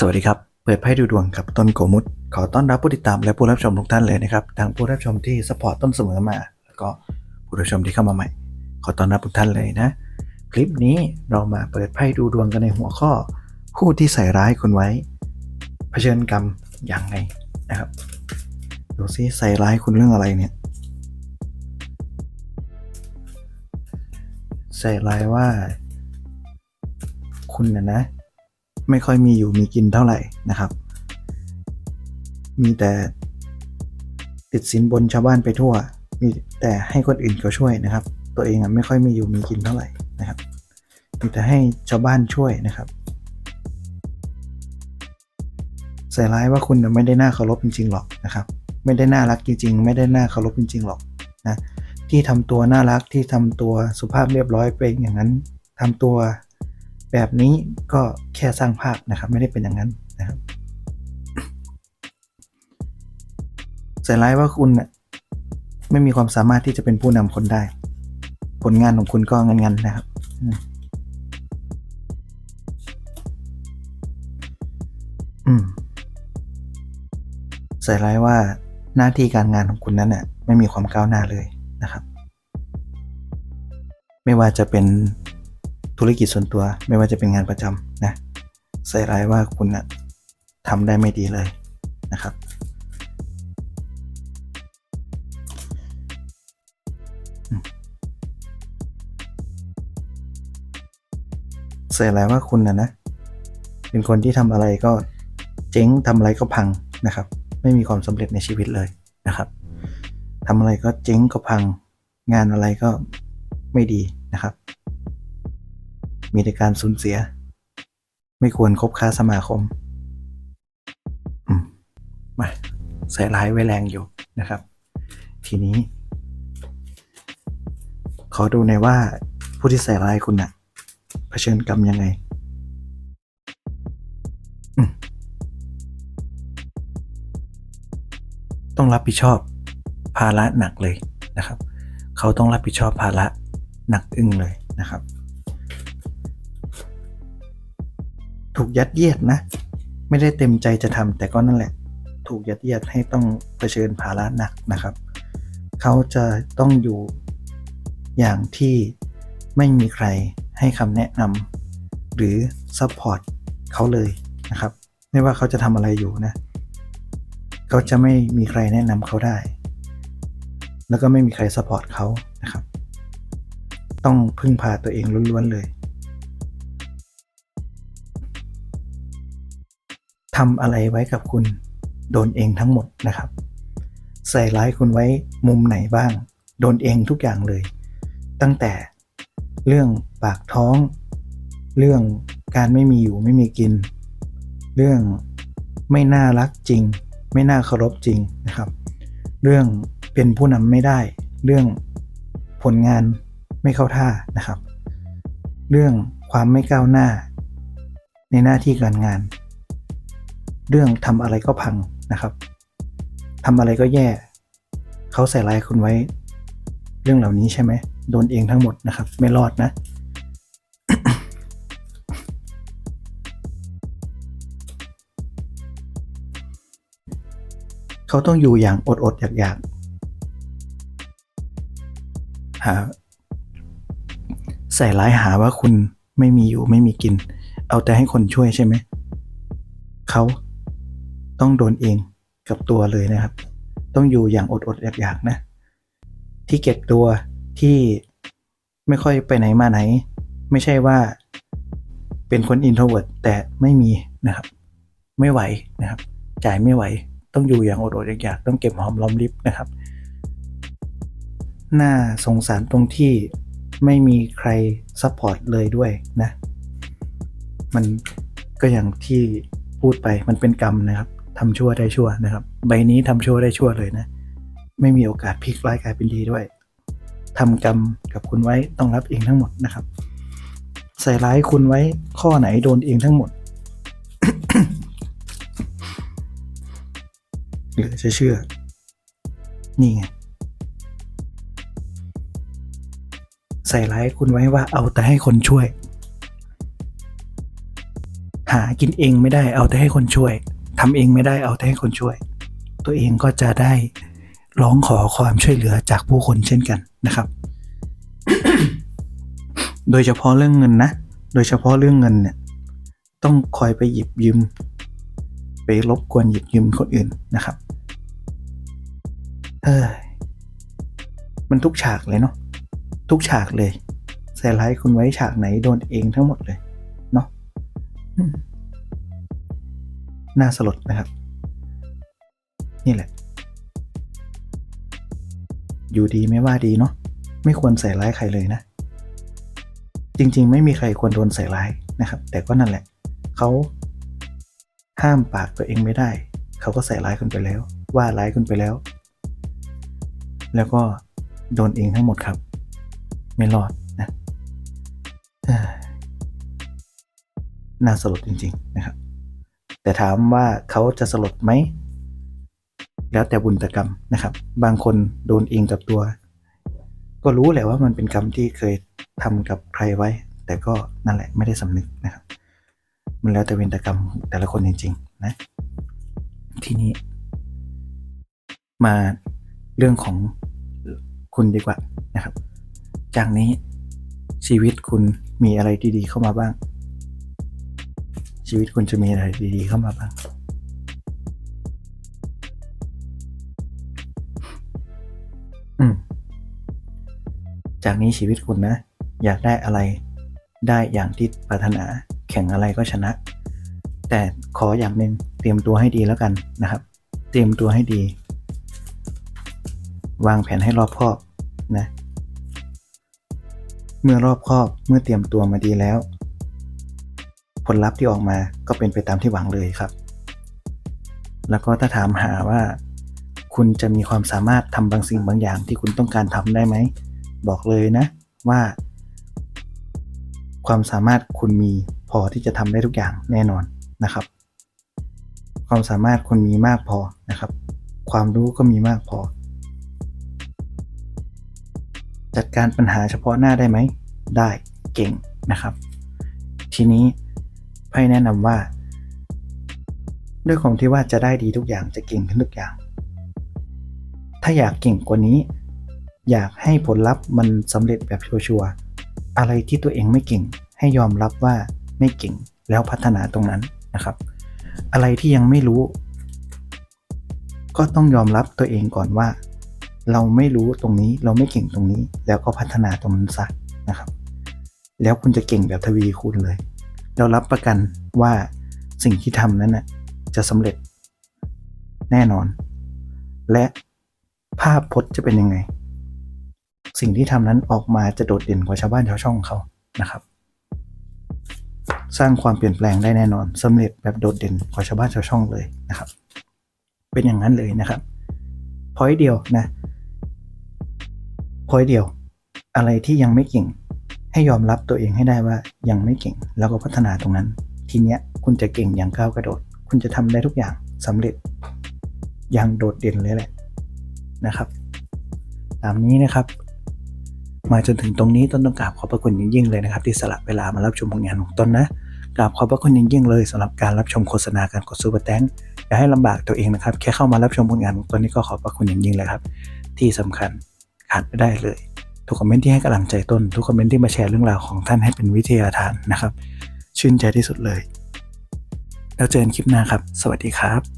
สวัสดีครับ เปิดไพ่ดูดวงกับต้นโกมุตขอต้อนรับผู้ติดตามและผู้รับชมทุกท่านเลยนะครับทั้งผู้รับชมที่สปอร์ตต้นเสมอมา แล้วก็ผู้รับชมที่เข้ามาใหม่ ขอต้อนรับทุกท่านเลยนะ คลิปนี้เรามาเปิดไพ่ดูดวงกันในหัวข้อ ผู้ที่ใส่ร้ายคุณไว้ เผชิญกรรมอย่างไงนะครับดูซิใส่ร้ายคุณเรื่องอะไรเนี่ย ใส่ร้ายว่า คุณนะนะ ไม่ค่อยมีอยู่มีกินเท่าไหร่นะครับ มีแต่ติดสินบนชาวบ้านไปทั่ว มีแต่ให้คนอื่นเขาช่วยนะครับ ตัวเองอะไม่ค่อยมีอยู่มีกินเท่าไหร่นะครับ มีแต่ให้ชาวบ้านช่วยนะครับใส่ร้ายว่าคุณไม่ได้น่าเคารพจริงๆหรอกนะครับ ไม่ได้น่ารักจริงๆ ไม่ได้น่าเคารพจริงๆหรอกนะที่ทำตัวน่ารักที่ทำตัวสุภาพเรียบร้อยไปอย่างนั้นทำตัว แบบนี้ก็แค่สร้างภาพนะครับไม่ได้เป็นอย่างนั้นนะครับใส่ร้ายว่าคุณน่ะไม่มีความสามารถที่จะเป็นผู้นำคนได้ ผลงานของคุณก็งันๆนะครับอืมใส่ร้ายว่าหน้าที่การงานของคุณนั้นน่ะไม่มีความก้าวหน้าเลยนะครับ ไม่ว่าจะเป็น ธุรกิจส่วนตัวไม่ว่าจะเป็นงานประจำนะใส่ร้ายว่าคุณนะทำได้ไม่ดีเลยนะครับ ใส่ร้ายว่าคุณนะนะ เป็นคนที่ทำอะไรก็เจ๊งทำอะไรก็พังนะครับ ไม่มีความสำเร็จในชีวิตเลยนะครับทำอะไรก็เจ๊งก็พัง งานอะไรก็ไม่ดีนะครับ มีแต่การสูญเสีย ไม่ควรคบค้าสมาคมอืมาใส่ร้ายไว้แรงอยู่นะครับ ทีนี้ ขอดูในว่าผู้ที่ใส่ร้ายคุณนะ่ะเผชิญกรรมยังไงต้องรับผิดชอบภาระหนักเลยนะครับ เขาต้องรับผิดชอบภาระหนักอึ้งเลยนะครับ กยัดเยียดนะ ไม่ได้เต็มใจจะทำแต่ก็นั่นแหละ ถูกยัดเยียดให้ต้องเผชิญภาระหนักนะครับ เขาจะต้องอยู่อย่างที่ไม่มีใครให้คำแนะนำหรือซัพพอร์ตเขาเลยนะครับ ไม่ว่าเขาจะทำอะไรอยู่นะ เขาจะไม่มีใครแนะนำเขาได้ แล้วก็ไม่มีใครซัพพอร์ตเขานะครับ ต้องพึ่งพาตัวเองล้วนๆเลย ทำอะไรไว้กับคุณโดนเองทั้งหมดนะครับ ใส่ร้ายคุณไว้มุมไหนบ้าง โดนเองทุกอย่างเลย ตั้งแต่เรื่องปากท้อง เรื่องการไม่มีอยู่ไม่มีกิน เรื่องไม่น่ารักจริง ไม่น่าเคารพจริงนะครับ เรื่องเป็นผู้นำไม่ได้ เรื่องผลงานไม่เข้าท่านะครับ เรื่องความไม่ก้าวหน้า ในหน้าที่การงาน เรื่องทำอะไรก็พังนะครับทำอะไรก็แย่ เขาใส่ร้ายคุณไว้ เรื่องเหล่านี้ใช่ไหม โดนเองทั้งหมดนะครับ ไม่รอดนะ เขาต้องอยู่อย่างอดอดๆอยากๆ หา ใส่ร้ายหาว่าคุณไม่มีอยู่ไม่มีกิน เอาแต่ให้คนช่วยใช่ไหม เขา ต้องโดนเองกับตัวเลยนะครับ ต้องอยู่อย่างอดอดๆอยากๆนะ ที่เก็บตัวที่ไม่ค่อยไปไหนมาไหน ไม่ใช่ว่าเป็นคนอินโทรเวิร์ตแต่ไม่มีนะครับ ไม่ไหวนะครับ จ่ายไม่ไหว ต้องอยู่อย่างอดอดๆอยากๆต้องเก็บหอมรอมริบนะครับ น่าสงสารตรงที่ไม่มีใครซัพพอร์ตเลยด้วยนะ มันก็อย่างที่พูดไปมันเป็นกรรมนะครับ ทำชั่วได้ชั่วนะครับ ใบนี้ทำชั่วได้ชั่วเลยนะ ไม่มีโอกาสพลิกร้ายกลายเป็นดีด้วยทำกรรมกับคุณไว้ต้องรับเองทั้งหมดนะครับ ใส่ร้ายคุณไว้ข้อไหนโดนเองทั้งหมดหลือจะเชื่อ นี่ไง ใส่ร้ายคุณไว้ว่าเอาแต่ให้คนช่วย หากินเองไม่ได้เอาแต่ให้คนช่วย ทำเองไม่ได้เอาแต่ให้คนช่วย ตัวเองก็จะได้ร้องขอความช่วยเหลือจากผู้คนเช่นกันนะครับ โดยเฉพาะเรื่องเงินนะ โดยเฉพาะเรื่องเงินเนี่ย ต้องคอยไปหยิบยืม ไปรบกวนหยิบยืมคนอื่นนะครับ เออมันทุกฉากเลยเนาะ ทุกฉากเลยใส่ร้ายคุณไว้ฉากไหนโดนเองทั้งหมดเลย เนาะ น่าสลดนะครับ นี่แหละ อยู่ดีไม่ว่าดีเนาะไม่ควรใส่ร้ายใครเลยนะ จริงๆ ไม่มีใครควรโดนใส่ร้ายนะครับ แต่ก็นั่นแหละ เขาห้ามปากตัวเองไม่ได้ เขาก็ใส่ร้ายคุณไปแล้ว ว่าร้ายคุณไปแล้ว แล้วก็โดนเองทั้งหมดครับ ไม่รอดนะน่าสลดจริง ๆ นะครับ แต่ถามว่าเขาจะสลดไหม แล้วแต่บุญแต่กรรมนะครับ บางคนโดนเองกับตัว ก็รู้แหละว่ามันเป็นกรรมที่เคยทำกับใครไว้ แต่ก็นั่นแหละไม่ได้สำนึกนะครับ มันแล้วแต่เวรแต่กรรมแต่ละคนจริงๆนะทีนี้ มาเรื่องของคุณดีกว่านะครับ จากนี้ชีวิตคุณมีอะไรดีๆเข้ามาบ้าง ชีวิตคุณจะมีอะไรดีๆเข้ามาบ้างอืม จากนี้ชีวิตคุณนะ อยากได้อะไรได้อย่างที่ปรารถนา แข่งอะไรก็ชนะ แต่ขออย่างหนึ่งเตรียมตัวให้ดีแล้วกันนะครับ เตรียมตัวให้ดี วางแผนให้รอบคอบนะ เมื่อรอบคอบเมื่อเตรียมตัวมาดีแล้ว ผลลัพธ์ที่ออกมาก็เป็นไปตามที่หวังเลยครับ แล้วก็ถ้าถามหาว่า คุณจะมีความสามารถทำบางสิ่งบางอย่างที่คุณต้องการทำได้ไหม บอกเลยนะว่า ความสามารถคุณมีพอที่จะทำได้ทุกอย่างแน่นอนนะครับ ความสามารถคุณมีมากพอนะครับ ความรู้ก็มีมากพอ จัดการปัญหาเฉพาะหน้าได้ไหม ได้เก่งนะครับ ทีนี้ พ่แนะนำว่า ด้วยความที่ว่าจะได้ดีทุกอย่างจะเก่งขึ้นทุกอย่าง ถ้าอยากเก่งกว่านี้ อยากให้ผลลัพธ์มันสำเร็จแบบชัวร์ๆอะไรที่ตัวเองไม่เก่ง ให้ยอมรับว่าไม่เก่งแล้วพัฒนาตรงนั้นนะครับ อะไรที่ยังไม่รู้ ก็ต้องยอมรับตัวเองก่อนว่า เราไม่รู้ตรงนี้เราไม่เก่งตรงนี้ แล้วก็พัฒนาตรงนั้นซะนะครับ แล้วคุณจะเก่งแบบทวีคูณเลย เรารับประกันว่าสิ่งที่ทำนั้นนะจะสำเร็จแน่นอน และภาพพจน์จะเป็นยังไง สิ่งที่ทำนั้นออกมาจะโดดเด่นกว่าชาวบ้านชาวช่องเขานะครับ สร้างความเปลี่ยนแปลงได้แน่นอนสำเร็จแบบโดดเด่นกว่าชาวบ้านชาวช่องเลยนะครับ เป็นอย่างนั้นเลยนะครับพอยเดียวนะพอยเดียว อะไรที่ยังไม่เก่ง ให้ยอมรับตัวเองให้ได้ว่ายังไม่เก่ง แล้วก็พัฒนาตรงนั้น ทีเนี้ยคุณจะเก่งอย่างก้าวกระโดด คุณจะทำได้ทุกอย่างสำเร็จอย่างโดดเด่นเลยแหละนะครับ ตามนี้นะครับ มาจนถึงตรงนี้ต้นต้องกราบขอบพระคุณยิ่งๆเลยนะครับ ที่สละเวลามารับชมผลงานของต้นนะกราบขอบพระคุณยิ่งๆเลยสำหรับการรับชมโฆษณาการกดซูเปอร์แตงอย่าให้ลำบากตัวเองนะครับ แค่เข้ามารับชมผลงานของต้นนี้ก็ขอบพระคุณยิ่งๆเลยครับ ที่สำคัญขาดไม่ได้เลย ทุกคอมเมนต์ที่ให้กำลังใจต้น ทุกคอมเมนต์ที่มาแชร์เรื่องราวของท่านให้เป็นวิทยาทานนะครับ ชื่นใจที่สุดเลย แล้วเจอกันคลิปหน้าครับ สวัสดีครับ